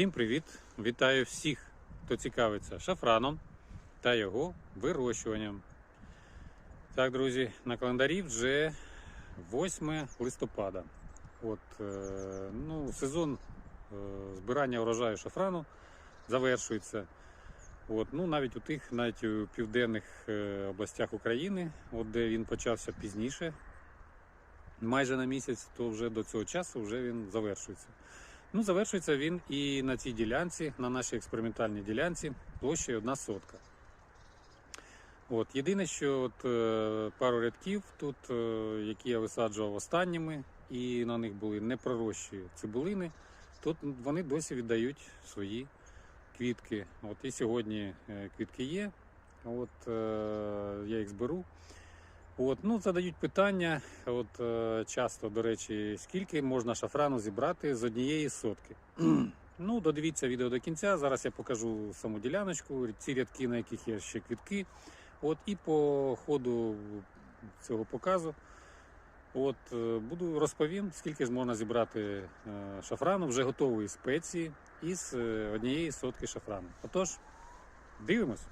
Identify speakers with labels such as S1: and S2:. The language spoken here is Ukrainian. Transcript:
S1: Всім привіт! Вітаю всіх, хто цікавиться шафраном та його вирощуванням. Так, друзі, на календарі вже 8 листопада. От, е, ну, сезон е, збирання урожаю шафрану завершується. От, ну, навіть у тих, навіть у південних е, областях України, от де він почався пізніше, майже на місяць, то вже до цього часу вже він завершується. Ну, завершується він і на цій ділянці, на нашій експериментальній ділянці, площею одна сотка. От, єдине, що от, е, пару рядків тут, е, які я висаджував останніми, і на них були непророщі цибулини, тут вони досі віддають свої квітки. От, і сьогодні е, квітки є. От, е, я їх зберу. От, ну, задають питання, от, е, часто, до речі, скільки можна шафрану зібрати з однієї сотки. ну, додивіться відео до кінця. Зараз я покажу саму діляночку, ці рядки, на яких є ще квітки. От, і по ходу цього показу от, е, буду розповім, скільки ж можна зібрати е, шафрану вже готової спеції із е, однієї сотки шафрану. Отож, дивимось.